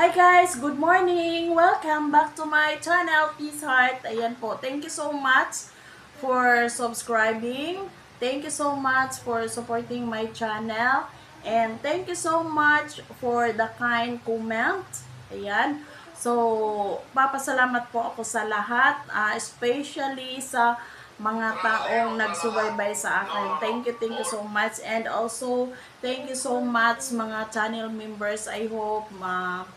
Hi guys! Good morning! Welcome back to my channel, Peace Heart. Ayan po. Thank you so much for subscribing. Thank you so much for supporting my channel. And thank you so much for the kind comment. Ayan. So, papasalamat po ako sa lahat, ah, especially sa mga taong nagsubaybay sa akin. Thank you, thank you so much. And also, thank you so much mga channel members. I hope ma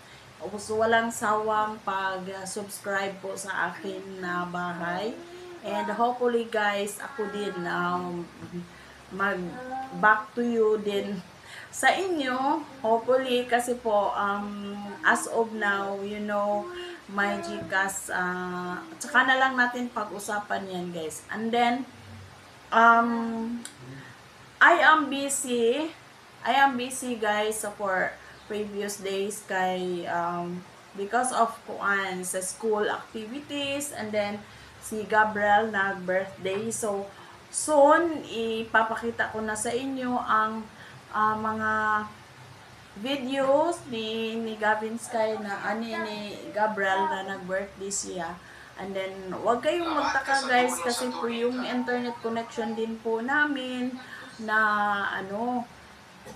gusto walang sawang pag-subscribe po sa akin na bahay. And hopefully guys, ako din um, mag back to you din sa inyo. Hopefully kasi po um, as of now, you know, my Gcash, uh, tsaka na lang natin pag-usapan yan guys. And then, um, I am busy. I am busy guys for previous days kay um, because of kuan sa school activities and then si Gabriel nag-birthday. So, soon, ipapakita ko na sa inyo ang ah, mga videos ni ni Gavin Sky na ani ni Gabriel na nag-birthday siya. And then, wag kayong magtaka guys kasi po yung internet connection din po namin na ano,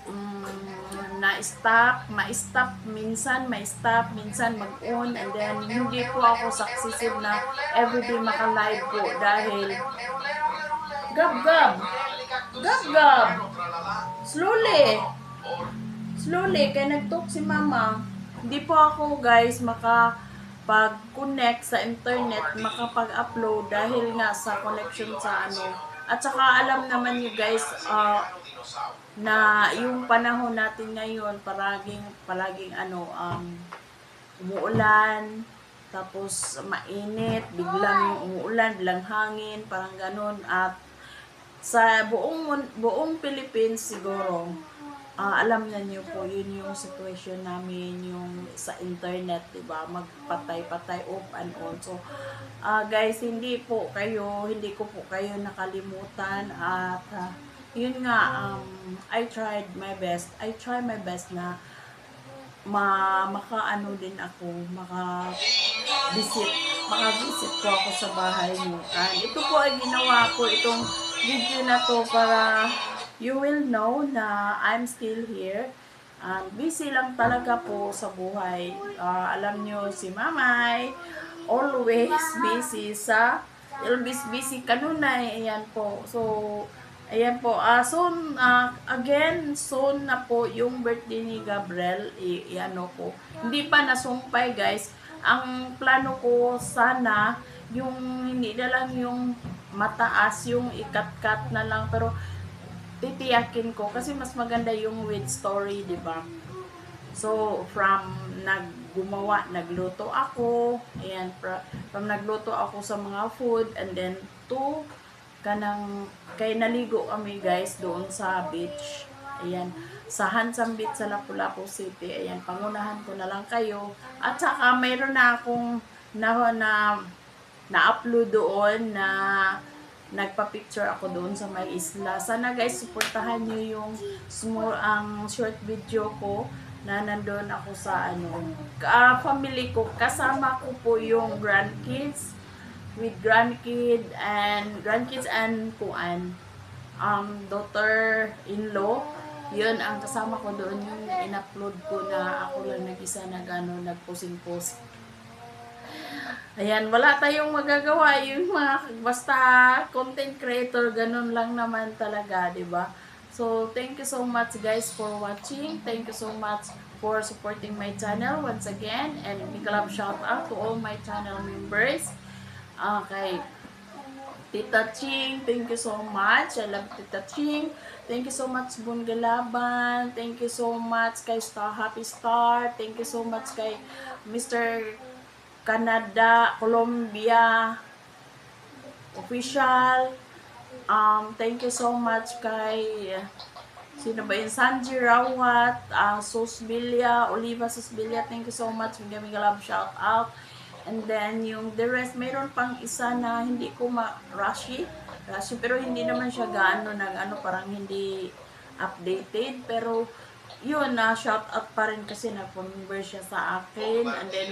mm, na-stop, ma-stop, minsan ma-stop, minsan mag-on, and then hindi po ako successive na everyday maka-live po dahil gab-gab, gab-gab, slowly, slowly, kaya nag-talk si mama, hindi po ako guys maka pag-connect sa internet, makapag-upload dahil nga sa connection sa ano. At saka alam naman niyo guys, ah, na yung panahon natin ngayon, palaging, palaging ano, um, umuulan, tapos mainit, biglang umuulan, biglang hangin, parang ganun. At sa buong buong Philippines siguro, ah, alam na niyo po, yun yung situation namin, yung sa internet, di ba? Magpatay-patay off and on. So, ah, guys, hindi po kayo, hindi ko po kayo nakalimutan at ah, yun nga, um, I tried my best. I try my best na ma makaano din ako, maka visit, maka visit ko ako sa bahay mo. And ito po ay ginawa ko itong video na to para you will know na I'm still here. And busy lang talaga po sa buhay. Ah, alam nyo, si Mamay, always busy sa, always busy kanunay. Ayan po. So, Ayan po, ah soon, ah, again, soon na po yung birthday ni Gabriel, i, i- ko. Hindi pa nasumpay guys. Ang plano ko sana, yung hindi na lang yung mataas, yung ikat-kat na lang, pero titiyakin ko kasi mas maganda yung with story, di ba? So, from naggumawa, nagluto ako, ayan, from nagluto ako sa mga food, and then to kanang kay naligo kami guys doon sa beach. Ayan, sa Hansam Beach sa Lapu-Lapu City. Ayan, pangunahan ko na lang kayo. At saka mayroon na akong na, na na-upload doon na nagpa-picture ako doon sa may isla. Sana guys, suportahan niyo yung small ang short video ko na nandoon ako sa ano, ka family ko. Kasama ko po yung grandkids with grandkid and grandkids and kuan um daughter-in-law yun ang kasama ko doon yung in-upload ko na ako lang nag-isa na gano'n nagposing-post Ayan, wala tayong magagawa yung mga basta content creator ganun lang naman talaga, ba? So, thank you so much guys for watching. Thank you so much for supporting my channel once again and big love shout out to all my channel members. Okay. Tita Ching, thank you so much. I love Tita Ching. Thank you so much Bungalaban. Thank you so much kay Star Happy Star. Thank you so much kay Mr. Canada, Colombia official. Um, thank you so much kay sino ba yun? Sanji Rawat, uh, Susbilia, Oliva Susbilia, thank you so much. Mega mega love shout out. And then yung the rest, mayroon pang isa na hindi ko ma-rushi. Rushi, pero hindi naman siya gaano nag ano parang hindi updated. Pero yun na shout out pa rin kasi na-converse siya sa akin. And then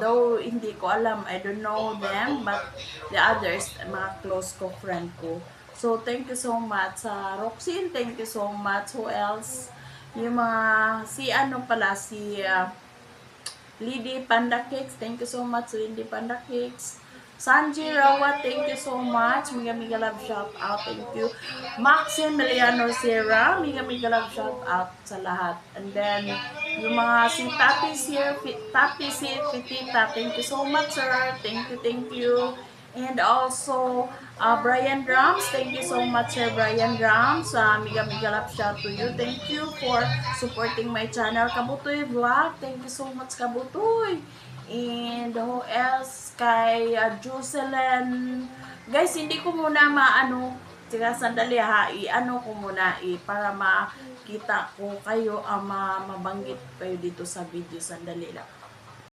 though hindi ko alam I don't know them but the others mga close ko friend ko. So thank you so much sa Roxin. Thank you so much. Who else? Yung mga si ano pala si uh, Lady Panda Cakes. Thank you so much Lady Panda Cakes Sanji Rawa, thank you so much. Miga Miga Love shout out, thank you. Maxine Meliano Sierra, Miga Miga Love shout out sa lahat. And then, yung mga si Tati Sir, Tati Sir, Tita, thank you so much sir. Thank you, thank you. And also, uh, Brian Drums, thank you so much Sir Brian Drums. Uh, Miga Miga Love shout to you. Thank you for supporting my channel. Kabutoy Vlog, thank you so much Kabutoy. And who else? Kay uh, Jocelyn. Guys, hindi ko muna maano, Teka, sandali ha, i-ano ko muna i para makita ko kayo, ma mabanggit kayo dito sa video. Sandali lang.